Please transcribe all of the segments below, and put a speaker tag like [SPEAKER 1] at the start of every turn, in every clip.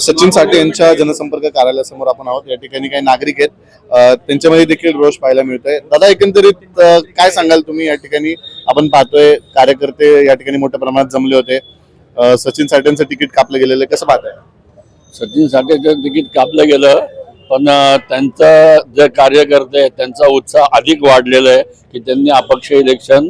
[SPEAKER 1] सचिन साठे यांच्या जनसंपर्क कार्यालयासमोर आपण आहोत. या ठिकाणी काही नागरिक आहेत. त्यांच्यामध्ये देखील रोष पाहायला मिळतोय. दादा एकंदरीत काय सांगाल तुम्ही? या ठिकाणी आपण पाहतोय कार्यकर्ते या ठिकाणी मोठ्या प्रमाणात जमले होते. सचिन साठेंचं तिकीट कापलं गेलेलं कसं पाहताय?
[SPEAKER 2] सचिन साठेचं तिकीट कापलं गेलं पण त्यांचं जे कार्यकर्ते त्यांचा उत्साह अधिक वाढलेला आहे की त्यांनी अपक्ष इलेक्शन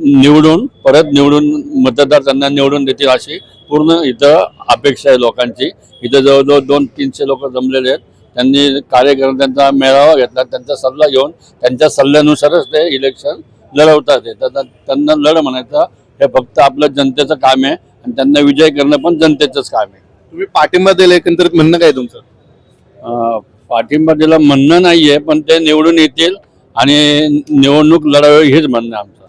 [SPEAKER 2] निवडून परत निवडून मतदार त्यांना निवडून देतील अशी पूर्ण इथं अपेक्षा आहे लोकांची. इथं जवळजवळ दोन तीनशे लोक जमलेले आहेत. त्यांनी कार्यकर्त्यांचा मेळावा घेतला त्यांचा सल्ला घेऊन त्यांच्या सल्ल्यानुसारच ते इलेक्शन लढवतात. आहे. तर त्यांना लढ म्हणायचं हे फक्त आपलं जनतेचं काम आहे आणि त्यांना विजय करणं पण जनतेचंच काम आहे.
[SPEAKER 1] तुम्ही पाठिंबा दिला एकंदरीत म्हणणं काय तुमचं?
[SPEAKER 2] पाठिंबा दिला म्हणणं नाहीये पण ते निवडून येतील आणि निवडणूक लढावी हेच म्हणणं आहे आमचं.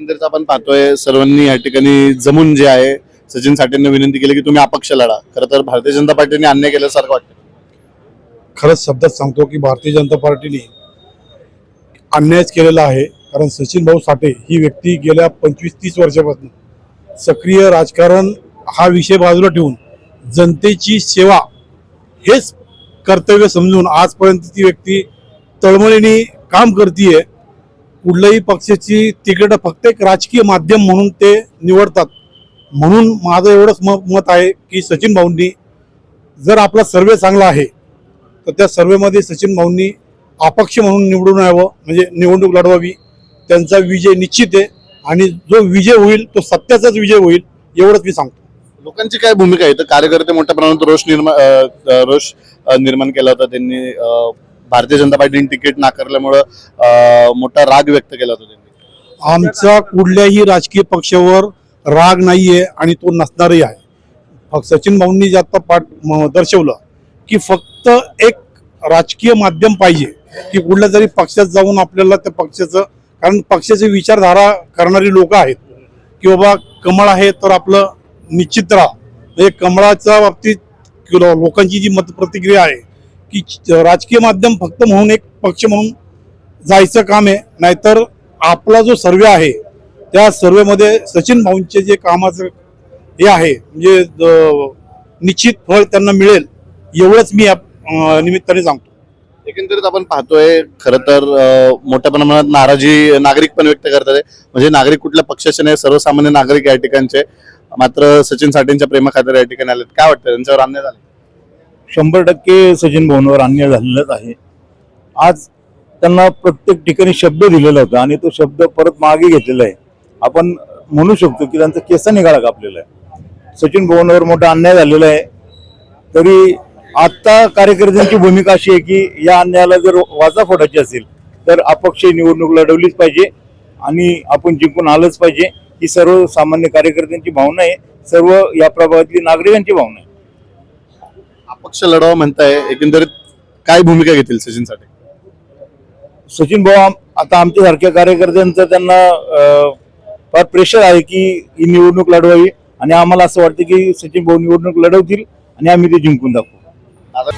[SPEAKER 1] एकंदरीत आपण पाहतोय सर्वांनी या ठिकाणी जमून जे आहे सचिन साठेंना विनंती केली की तुम्ही अपक्ष लढा. खरं तर भारतीय जनता पार्टीने अन्याय केल्यासारखं वाटतं
[SPEAKER 3] खरंच शब्दात सांगतो की भारतीय जनता पार्टीने अन्यायच केलेला आहे. कारण सचिन भाऊ साठे ही व्यक्ती गेल्या पंचवीस तीस वर्षापासून सक्रिय राजकारण हा विषय बाजूला ठेवून जनतेची सेवा हेच कर्तव्य समजून आजपर्यंत ती व्यक्ती तळमळीने काम करतीये. कुठल्याही पक्षाची तिकीट फक्त एक राजकीय माध्यम म्हणून ते निवडतात. म्हणून माझं एवढंच म मत आहे की सचिन भाऊंनी जर आपला सर्वे चांगला आहे तर त्या सर्वेमध्ये सचिन भाऊंनी अपक्ष म्हणून निवडून यावं म्हणजे निवडणूक लढवावी त्यांचा विजय निश्चित आहे आणि जो विजय होईल तो सत्याचाच विजय होईल एवढंच मी सांगतो.
[SPEAKER 1] लोकांची काय भूमिका आहे? तर कार्यकर्ते मोठ्या प्रमाणात रोष निर्माण रोष निर्माण केला होता त्यांनी भारतीय जनता पार्टीने तिकीट नाकारल्यामुळं मोठा राग व्यक्त केला होता त्यांनी.
[SPEAKER 3] आमचा कुठल्याही राजकीय पक्षावर राग नाहीये आणि तो नसणारही आहे. सचिन भाऊंनी जे आता पाठ म- दर्शवलं की फक्त एक राजकीय माध्यम पाहिजे की कुठल्या तरी पक्षात जाऊन आपल्याला त्या पक्षाचं कारण पक्षाची विचारधारा करणारी लोक आहेत. की बाबा कमळ आहे तर आपलं निश्चित राहा. म्हणजे कमळाच्या बाबतीत लोकांची जी मतप्रतिक्रिया आहे की राजकीय माध्यम फक्त म्हणून एक पक्ष म्हणून जायचं काम आहे. नाहीतर आपला जो सर्वे आहे त्या सर्वेमध्ये सचिन भाऊंचे जे कामाचं हे आहे म्हणजे निश्चित फळ त्यांना मिळेल एवढंच मी या निमित्ताने सांगतो.
[SPEAKER 1] एकंदरीत आपण पाहतोय खरं तर मोठ्या प्रमाणात नाराजी नागरिक पण व्यक्त करतात आहे. म्हणजे नागरिक कुठल्या पक्षाचे नाही सर्वसामान्य नागरिक या ठिकाणचे. मात्र सचिन साठेंच्या प्रेमाखातर या ठिकाणी आले काय वाटतं त्यांच्यावर अन्याय झाला?
[SPEAKER 4] शंभर टक्के सचिन भवनवर अन्याय झालेलाच आहे. आज त्यांना प्रत्येक ठिकाणी शब्द दिलेला होता आणि तो शब्द परत मागे घेतलेला आहे. आपण म्हणू शकतो की त्यांचा केसा निघाला कापलेला आहे. सचिन भवनवर मोठा अन्याय झालेला आहे. तरी आत्ता कार्यकर्त्यांची भूमिका अशी आहे की या अन्यायाला जर वाचा फोडायची असेल तर अपक्ष निवडणूक लढवलीच पाहिजे आणि आपण जिंकून आलंच पाहिजे. ही सर्वसामान्य कार्यकर्त्यांची भावना आहे. सर्व या प्रभागातली नागरिकांची भावना आहे.
[SPEAKER 1] अपक्ष लढावा म्हणताय एकंदरीत काय भूमिका घेतील सचिन साठे
[SPEAKER 4] सचिन भाऊ आता आमच्यासारख्या कार्यकर्त्यांचं त्यांना फार प्रेशर आहे की ही निवडणूक लढवावी. आणि आम्हाला असं वाटतं की सचिन भाऊ निवडणूक लढवतील आणि आम्ही ते जिंकून दाखवू.
[SPEAKER 1] आता